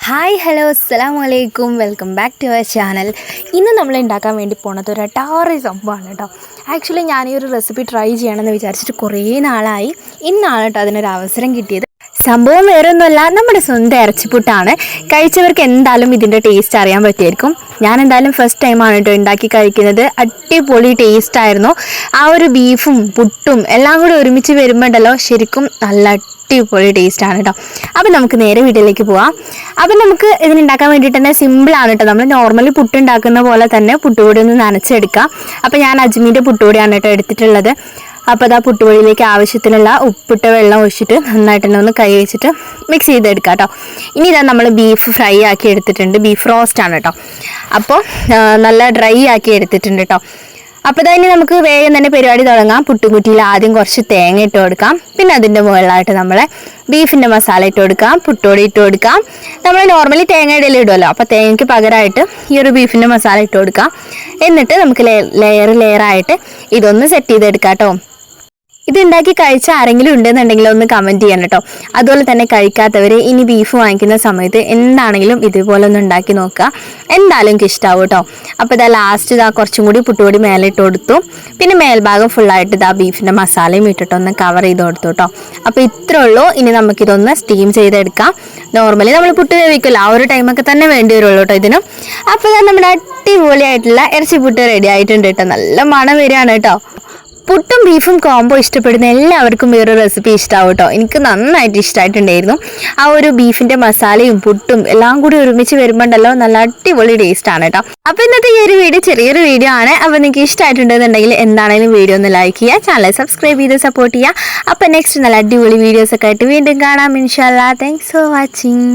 Hi hello അസ്സാം വലൈക്കും welcome back to our channel ഇന്ന് നമ്മൾ ഉണ്ടാക്കാൻ വേണ്ടി പോണത് ഒരു അട്ടാറി സംഭവമാണ് കേട്ടോ. ആക്ച്വലി ഞാൻ ഈ ഒരു റെസിപ്പി ട്രൈ ചെയ്യണമെന്ന് വിചാരിച്ചിട്ട് കുറേ നാളായി. ഇന്നാണ് കേട്ടോ അതിനൊരു അവസരം കിട്ടിയത്. സംഭവം വേറൊന്നുമല്ല നമ്മുടെ സ്വന്തം ഇറച്ചിപ്പുട്ടാണ്. കഴിച്ചവർക്ക് എന്തായാലും ഇതിന്റെ ടേസ്റ്റ് അറിയാൻ പറ്റിയായിരിക്കും. ഞാൻ എന്തായാലും ഫസ്റ്റ് ടൈമാണ് കേട്ടോ ഉണ്ടാക്കി കഴിക്കുന്നത്. അടിപൊളി ടേസ്റ്റ് ആയിരുന്നു. ആ ഒരു ബീഫും പുട്ടും എല്ലാം കൂടി ഒരുമിച്ച് വരുമ്പോണ്ടല്ലോ ശരിക്കും നല്ല അടിപൊളി ടേസ്റ്റ് ആണ് കേട്ടോ അപ്പം നമുക്ക് നേരെ വീട്ടിലേക്ക് പോവാം. അപ്പം നമുക്ക് ഇതിനുണ്ടാക്കാൻ വേണ്ടിയിട്ട് തന്നെ സിമ്പിളാണ് കേട്ടോ നമ്മൾ നോർമലി പുട്ടുണ്ടാക്കുന്ന പോലെ തന്നെ പുട്ടുപൊടി ഒന്ന് നനച്ചെടുക്കാം. അപ്പം ഞാൻ അജ്മീന്റെ പുട്ടുപൊടിയാണ് കേട്ടോ എടുത്തിട്ടുള്ളത്. അപ്പോൾ ആ പുട്ടുപൊടിയിലേക്ക് ആവശ്യത്തിനുള്ള ഉപ്പിട്ട വെള്ളം ഒഴിച്ചിട്ട് നന്നായിട്ട് തന്നെ ഒന്ന് കൈ വെച്ചിട്ട് മിക്സ് ചെയ്തെടുക്കാം കേട്ടോ ഇനി ഇതാ നമ്മൾ ബീഫ് ഫ്രൈ ആക്കി എടുത്തിട്ടുണ്ട്. ബീഫ് റോസ്റ്റ് ആണ് കേട്ടോ അപ്പോൾ നല്ല ഡ്രൈ ആക്കി എടുത്തിട്ടുണ്ട് കേട്ടോ അപ്പോൾ തന്നെ നമുക്ക് വേഗം തന്നെ പരിപാടി തുടങ്ങാം. പുട്ടുകുറ്റിയിൽ ആദ്യം കുറച്ച് തേങ്ങ ഇട്ട് കൊടുക്കാം. പിന്നെ അതിന്റെ മുകളിലായിട്ട് നമ്മൾ ബീഫിന്റെ മസാല ഇട്ട് കൊടുക്കാം. പുട്ടുപൊടി ഇട്ട് കൊടുക്കാം. നമ്മൾ നോർമലി തേങ്ങ ഇടയിൽ ഇടുമല്ലോ അപ്പോൾ തേങ്ങയ്ക്ക് പകരമായിട്ട് ഈ ഒരു ബീഫിന്റെ മസാല ഇട്ട് കൊടുക്കാം. എന്നിട്ട് നമുക്ക് ലെയർ ലെയറായിട്ട് ഇതൊന്ന് സെറ്റ് ചെയ്തെടുക്കാം കേട്ടോ ഇത് ഉണ്ടാക്കി കഴിച്ച ആരെങ്കിലും ഉണ്ടെന്നുണ്ടെങ്കിൽ ഒന്ന് കമന്റ് ചെയ്യണം കേട്ടോ. അതുപോലെ തന്നെ കഴിക്കാത്തവർ ഇനി ബീഫ് വാങ്ങിക്കുന്ന സമയത്ത് എന്താണെങ്കിലും ഇതുപോലെ ഒന്ന് ഉണ്ടാക്കി നോക്കുക. എന്തായാലും എനിക്ക് ഇഷ്ടമാവും കേട്ടോ. അപ്പോൾ ഇതാ ലാസ്റ്റ് ഇതാ കുറച്ചും കൂടി പുട്ടുപൊടി മേലെ ഇട്ട് കൊടുത്തു. പിന്നെ മേൽഭാഗം ഫുള്ളായിട്ട് ഇതാ ബീഫിന്റെ മസാലയും ഇട്ടിട്ട് ഒന്ന് കവർ ചെയ്ത് കൊടുത്തു കേട്ടോ. അപ്പോൾ ഇത്രേ ഉള്ളൂ. ഇനി നമുക്കിതൊന്ന് സ്റ്റീം ചെയ്തെടുക്കാം. നോർമലി നമ്മൾ പുട്ട് വേവിക്കില്ല. ആ ഒരു ടൈമൊക്കെ തന്നെ വേണ്ടി വരുള്ളൂ കേട്ടോ ഇതിനും. അപ്പോൾ നമ്മുടെ അടിപൊളിയായിട്ടുള്ള ഇറച്ചി പുട്ട് റെഡി ആയിട്ടുണ്ട് കേട്ടോ. നല്ല മണം വരികയാണ് കേട്ടോ. പുട്ടും ബീഫും കോംബോ ഇഷ്ടപ്പെടുന്ന എല്ലാവർക്കും ഈ റെസിപ്പി ഇഷ്ടമാവും കേട്ടോ എനിക്ക് നന്നായിട്ട് ഇഷ്ടമായിട്ടുണ്ടായിരുന്നു ആ ഒരു ബീഫിന്റെ മസാലയും പുട്ടും എല്ലാം കൂടി ഒരുമിച്ച് വരുമ്പോണ്ടല്ലോ നല്ല അടിപൊളി ടേസ്റ്റ് ആണ് കേട്ടോ അപ്പോൾ ഇന്നത്തെ ഈ ഒരു വീഡിയോ ചെറിയൊരു വീഡിയോ ആണ്. അപ്പോൾ നിങ്ങൾക്ക് ഇഷ്ടമായിട്ടുണ്ടെന്നുണ്ടെങ്കിൽ എന്താണെങ്കിലും വീഡിയോ ഒന്ന് ലൈക്ക് ചെയ്യുക ചാനൽ സബ്സ്ക്രൈബ് ചെയ്ത് സപ്പോർട്ട് ചെയ്യുക. അപ്പോൾ നെക്സ്റ്റ് നല്ല അടിപൊളി വീഡിയോസ് ഒക്കെ ആയിട്ട് വീണ്ടും കാണാം. ഇൻഷാല്ലാ താങ്ക്സ് ഫോർ വാച്ചിങ്